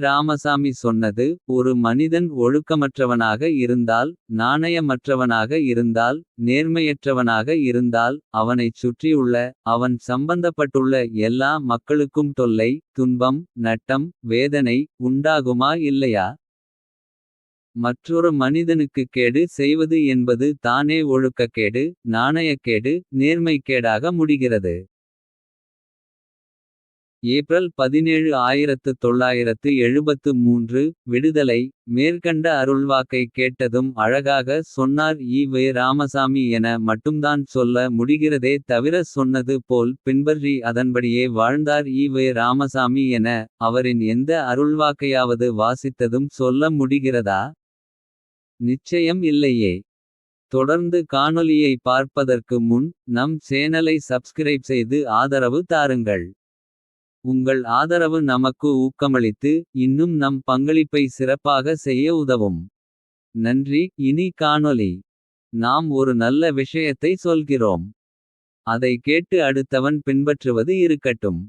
ராமசாமி சொன்னது ஒரு மனிதன் ஒழுக்கமற்றவனாக இருந்தால். நாணயமற்றவனாக இருந்தால் நேர்மையற்றவனாக இருந்தால். அவனைச் சுற்றியுள்ள அவன் சம்பந்தப்பட்டுள்ள எல்லா மக்களுக்கும் தொல்லை. துன்பம் நட்டம் வேதனை உண்டாகுமா இல்லையா. மற்றொரு மனிதனுக்குக் கேடு செய்வது என்பது தானே ஒழுக்கக்கேடு. நாணயக்கேடு நேர்மைக்கேடாக முடிகிறது. ஏப்ரல் பதினேழு ஆயிரத்து தொள்ளாயிரத்து எழுபத்து மூன்று விடுதலை. மேற்கண்ட அருள்வாக்கைக் கேட்டதும் அழகாக சொன்னார் ஈ வே ராமசாமி என மட்டும்தான் சொல்ல முடிகிறதே தவிர சொன்னது போல் பின்பற்றி அதன்படியே வாழ்ந்தார் ஈ வே ராமசாமி என. அவரின் எந்த அருள்வாக்கையாவது வாசித்ததும் சொல்ல முடிகிறதா. நிச்சயம் இல்லையே. தொடர்ந்து காணொலியை பார்ப்பதற்கு முன் நம் சேனலை சப்ஸ்கிரைப் செய்து ஆதரவு தாருங்கள். உங்கள் ஆதரவு நமக்கு ஊக்கமளித்து இன்னும் நம் பங்களிப்பை சிறப்பாக செய்ய உதவும். நன்றி இனி காணொலி நாம் ஒரு நல்ல விஷயத்தை சொல்கிறோம். அதை கேட்டு அடுத்தவன் பின்பற்றுவது இருக்கட்டும்.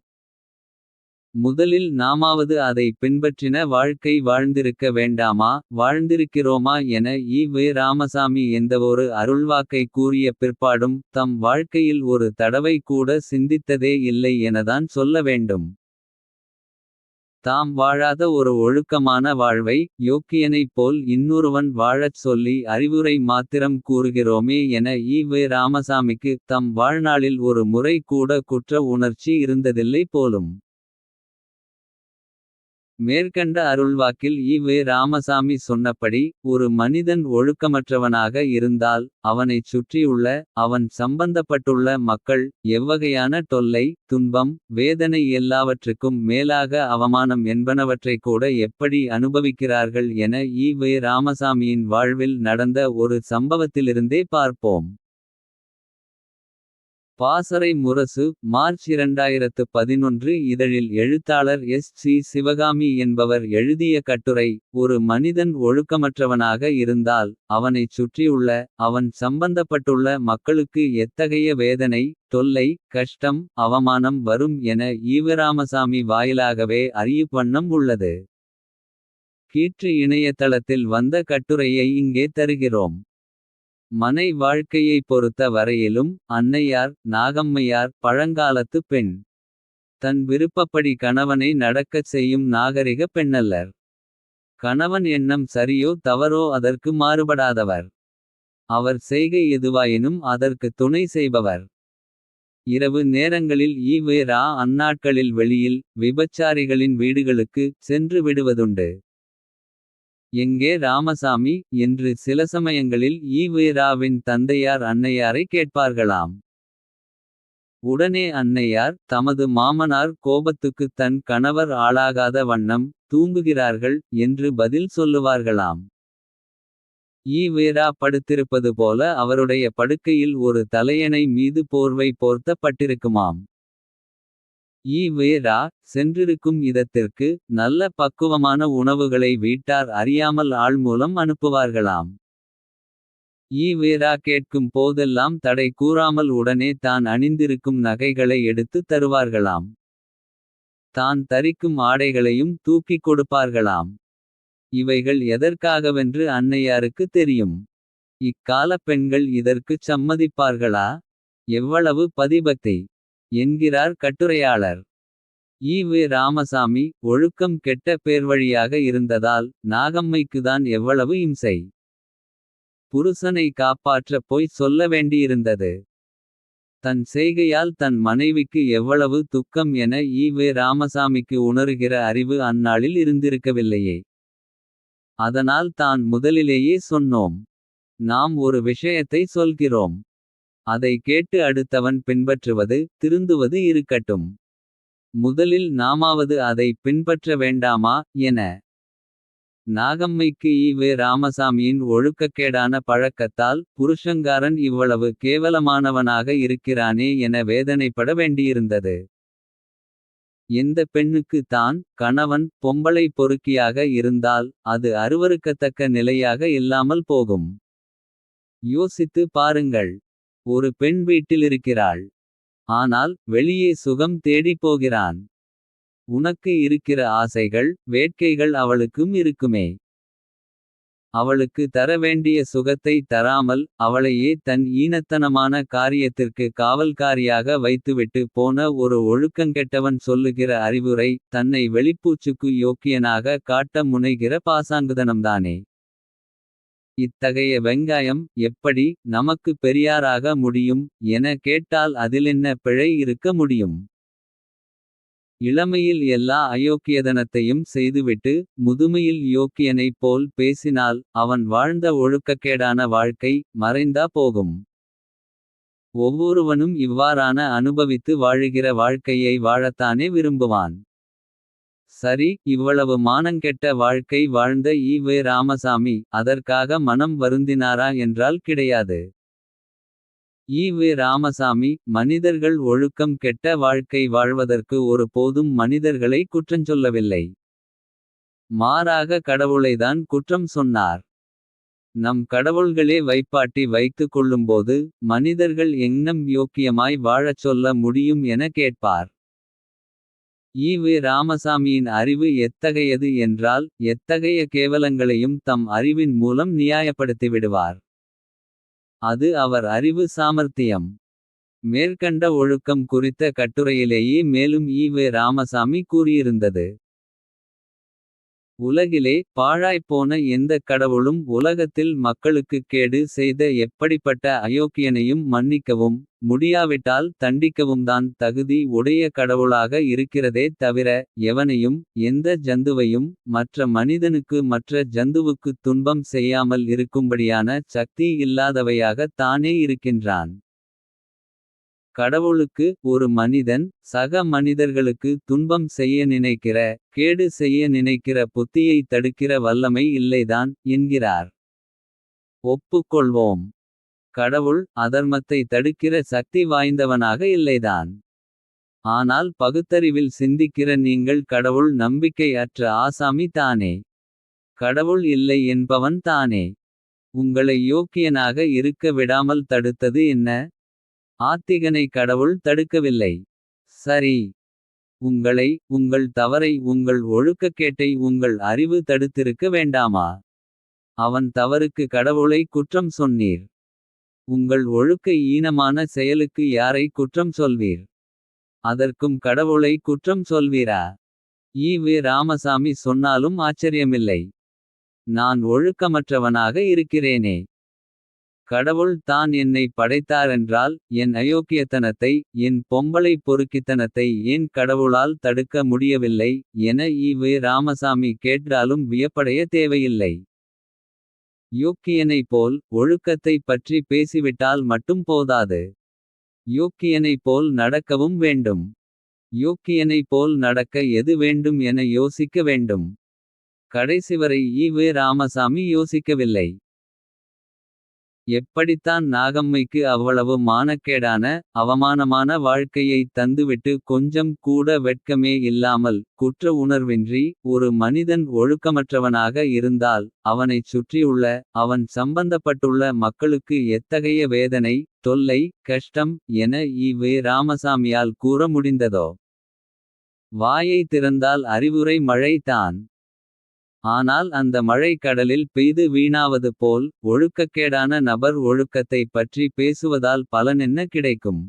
முதலில் நாமாவது அதை பின்பற்றின வாழ்க்கை வாழ்ந்திருக்க வேண்டாமா. வாழ்ந்திருக்கிறோமா என ஈ வே ராமசாமி எந்தவொரு அருள்வாக்கை கூறிய பிற்பாடும். தம் வாழ்க்கையில் ஒரு தடவை கூட சிந்தித்ததே இல்லை எனதான் சொல்ல வேண்டும். தாம் வாழாத ஒரு ஒழுக்கமான வாழ்வை. யோக்கியனைப் போல் இன்னொருவன் வாழச் சொல்லி அறிவுரை மாத்திரம் கூறுகிறோமே என ஈ வே ராமசாமிக்கு. தம் வாழ்நாளில் ஒரு முறை கூட குற்ற உணர்ச்சி இருந்ததில்லை போலும். மேற்கண்ட அருள்வாக்கில் ஈ.வே ராமசாமி சொன்னபடி. ஒரு மனிதன் ஒழுக்கமற்றவனாக இருந்தால். அவனைச் சுற்றியுள்ள அவன் சம்பந்தப்பட்டுள்ள மக்கள். எவ்வகையான தொல்லை துன்பம் வேதனை எல்லாவற்றுக்கும் மேலாக. அவமானம் என்பனவற்றைக் கூட எப்படி அனுபவிக்கிறார்கள். என ஈ.வே ராமசாமியின் வாழ்வில் நடந்த ஒரு சம்பவத்திலிருந்தே பார்ப்போம். பாசறை முரசு மார்ச் 2011 இதழில் எழுத்தாளர் எஸ். சி. சிவகாமி என்பவர் எழுதிய கட்டுரை. ஒரு மனிதன் ஒழுக்கமற்றவனாக இருந்தால். அவனைச் சுற்றியுள்ள அவன் சம்பந்தப்பட்டுள்ள மக்களுக்கு. எத்தகைய வேதனை தொல்லை கஷ்டம் அவமானம் வரும் என. ஈவராமசாமி வாயிலாகவே அறியுவண்ணம் உள்ளது. கீற்று இணையதளத்தில் வந்த கட்டுரையை இங்கே தருகிறோம். மனை வாழ்க்கையைப் பொறுத்த வரையிலும். அன்னையார் நாகம்மையார் பழங்காலத்து பெண். தன் விருப்பப்படி கணவனை நடக்கச் செய்யும் நாகரிக பெண்ணல்லர். கணவன் எண்ணம் சரியோ தவறோ அதற்கு மாறுபடாதவர். அவர் செய்கை எதுவாயினும் அதற்கு துணை செய்பவர். இரவு நேரங்களில் ஈ.வே ரா அந்நாட்களில் வெளியில். விபச்சாரிகளின் வீடுகளுக்கு சென்று விடுவதுண்டு. எங்கே ராமசாமி என்று சில சமயங்களில் ஈவேராவின் தந்தையார் அன்னையாரை கேட்பார்களாம். உடனே அன்னையார் தமது மாமனார் கோபத்துக்குத் தன் கணவர் ஆளாகாத வண்ணம். தூங்குகிறார்கள் என்று பதில் சொல்லுவார்களாம். ஈவேரா படுத்திருப்பது போல அவருடைய படுக்கையில் ஒரு தலையணை மீது போர்வை போர்த்தப் ஈ ஈ.வே சென்றிருக்கும் இடத்திற்கு. நல்ல பக்குவமான உணவுகளை வீட்டார் அறியாமல் ஆள் மூலம் அனுப்புவார்களாம். ஈ ரா கேட்கும் போதெல்லாம் தடை கூறாமல் உடனே தான் அணிந்திருக்கும் நகைகளை எடுத்துத் தருவார்களாம். தான் தரிக்கும் ஆடைகளையும் தூக்கிக் கொடுப்பார்களாம். இவைகள் எதற்காகவென்று அன்னையாருக்கு தெரியும். இக்காலப் பெண்கள் இதற்குச் சம்மதிப்பார்களா. எவ்வளவு பதிபக்தி. என்கிறார் கட்டுரையாளர். ஈ.வே ராமசாமி ஒழுக்கம் கெட்ட பேர்வழியாக இருந்ததால். நாகம்மைக்குதான் எவ்வளவு இம்சை. புருஷனை காப்பாற்ற போய் சொல்ல வேண்டியிருந்தது. தன் செய்கையால் தன் மனைவிக்கு எவ்வளவு துக்கம் என ஈ.வே ராமசாமிக்கு உணர்கிற அறிவு அந்நாளில் இருந்திருக்கவில்லையே. அதனால் தான் முதலிலேயே சொன்னோம். நாம் ஒரு விஷயத்தை சொல்கிறோம். அதை கேட்டு அடுத்தவன் பின்பற்றுவது திருந்துவது இருக்கட்டும். முதலில் நாமாவது அதை பின்பற்ற வேண்டாமா என. நாகம்மைக்கு ஈ.வே ராமசாமியின் ஒழுக்கக்கேடான பழக்கத்தால். புருஷங்காரன் இவ்வளவு கேவலமானவனாக இருக்கிறானே என வேதனைப்பட வேண்டியிருந்தது. எந்த பெண்ணுக்கு தான் கணவன் பொம்பளை பொறுக்கியாக இருந்தால். அது அருவருக்கத்தக்க நிலையாக இல்லாமல் போகும். யோசித்து பாருங்கள். ஒரு பெண் வீட்டிலிருக்கிறாள். ஆனால் வெளியே சுகம் தேடிப் போகிறான். உனக்கு இருக்கிற ஆசைகள் வேட்கைகள் அவளுக்கும் இருக்குமே. அவளுக்கு தர வேண்டிய சுகத்தை தராமல் அவளையே தன் ஈனத்தனமான காரியத்திற்கு காவல்காரியாக வைத்துவிட்டு போன ஒரு ஒழுக்கங்கெட்டவன் சொல்லுகிற அறிவுரை தன்னை வெளிப்பூச்சுக்கு யோக்கியனாக காட்ட முனைகிற பாசாங்குதனம்தானே. இத்தகைய வெங்காயம் எப்படி நமக்கு பெரியாராக முடியும் என கேட்டால் அதிலென்ன பிழை இருக்க முடியும். இளமையில் எல்லா அயோக்கியதனத்தையும் செய்துவிட்டு. முதுமையில் யோக்கியனைப் போல் பேசினால் அவன் வாழ்ந்த ஒழுக்கக்கேடான வாழ்க்கை மறைந்தா போகும். ஒவ்வொருவனும் இவ்வாறான அனுபவித்து வாழுகிற வாழ்க்கையை வாழத்தானே விரும்புவான். சரி இவ்வளவு மானங்கெட்ட வாழ்க்கை வாழ்ந்த ஈ. வே. ராமசாமி அதற்காக மனம் வருந்தினாரா என்றால் கிடையாது. ஈ. வே. ராமசாமி மனிதர்கள் ஒழுக்கம் கெட்ட வாழ்க்கை வாழ்வதற்கு ஒரு போதும் மனிதர்களை குற்றஞ்சொல்லவில்லை. மாறாக கடவுளைதான் குற்றம் சொன்னார். நம் கடவுள்களே வைப்பாட்டி வைத்துக் கொள்ளும்போது. மனிதர்கள் எங்னம் யோக்கியமாய் வாழச் சொல்ல முடியும் என கேட்பார். ஈவு ராமசாமியின் அறிவு எத்தகையது என்றால். எத்தகைய கேவலங்களையும் தம் அறிவின் மூலம் நியாயப்படுத்திவிடுவார். அது அவர் அறிவு சாமர்த்தியம். மேற்கண்ட ஒழுக்கம் குறித்த கட்டுரையிலேயே மேலும் ஈ. வே. ராமசாமி கூறியிருந்தது. உலகிலே பாழாய்ப்போன எந்தக் கடவுளும் உலகத்தில் மக்களுக்குக் கேடு செய்த எப்படிப்பட்ட அயோக்கியனையும் மன்னிக்கவும். முடியாவிட்டால் தண்டிக்கவும்தான் தகுதி உடைய கடவுளாக இருக்கிறதே தவிர. எவனையும் எந்த ஜந்துவையும் மற்ற மனிதனுக்கு மற்ற ஜந்துவுக்குத் துன்பம் செய்யாமல் இருக்கும்படியான சக்தி இல்லாதவையாகத் தானே இருக்கின்றான். கடவுளுக்கு ஒரு மனிதன் சக மனிதர்களுக்கு துன்பம் செய்ய நினைக்கிற. கேடு செய்ய நினைக்கிற புத்தியை தடுக்கிற வல்லமை இல்லைதான் என்கிறார். ஒப்புக்கொள்வோம். கடவுள் அதர்மத்தை தடுக்கிற சக்தி வாய்ந்தவனாக இல்லைதான். ஆனால் பகுத்தறிவில் சிந்திக்கிற நீங்கள் கடவுள் நம்பிக்கை அற்ற ஆசாமி தானே. கடவுள் இல்லை என்பவன் தானே. உங்களை யோக்கியனாக இருக்க விடாமல் தடுத்தது என்ன. ஆத்திகனை கடவுள் தடுக்கவில்லை. சரி. உங்களை உங்கள் தவறை உங்கள் ஒழுக்கக்கேட்டை உங்கள் அறிவு தடுத்திருக்க வேண்டாமா. அவன் தவறுக்கு கடவுளை குற்றம் சொன்னீர். உங்கள் ஒழுக்க ஈனமான செயலுக்கு யாரை குற்றம் சொல்வீர். அதற்கும் கடவுளை குற்றம் சொல்வீரா. ஈ. வி ராமசாமி சொன்னாலும் ஆச்சரியமில்லை. நான் ஒழுக்கமற்றவனாக இருக்கிறேனே. கடவுள் தான் என்னை படைத்தாரென்றால் என் அயோக்கியத்தனத்தை. என் பொம்பளை பொறுக்கித்தனத்தை ஏன் கடவுளால் தடுக்க முடியவில்லை. என ஈவு ராமசாமி கேட்டாலும் வியப்படைய தேவையில்லை. யோக்கியனைப் போல் ஒழுக்கத்தைப் பற்றி பேசிவிட்டால் மட்டும் போதாது. யோக்கியனைப் போல் நடக்கவும் வேண்டும். யோக்கியனைப் போல் நடக்க எது வேண்டும் என யோசிக்க வேண்டும். கடைசிவரை ஈ. வே. ராமசாமி யோசிக்கவில்லை. எப்படித்தான் நாகம்மைக்கு அவ்வளவு மானக்கேடான. அவமானமான வாழ்க்கையைத் தந்துவிட்டு கொஞ்சம் கூட வெட்கமே இல்லாமல். குற்ற உணர்வின்றி ஒரு மனிதன் ஒழுக்கமற்றவனாக இருந்தால். அவனைச் சுற்றியுள்ள அவன் சம்பந்தப்பட்டுள்ள மக்களுக்கு எத்தகைய வேதனை. தொல்லை கஷ்டம் என இ வே. ராமசாமியால் கூற முடிந்ததோ. வாயை திறந்தால் அறிவுரை மழை தான். ஆனால் அந்த மழை கடலில் பெய்து வீணாவது போல். ஒழுக்கக்கேடான நபர் ஒழுக்கத்தைப் பற்றி பேசுவதால் பலனென்ன கிடைக்கும்.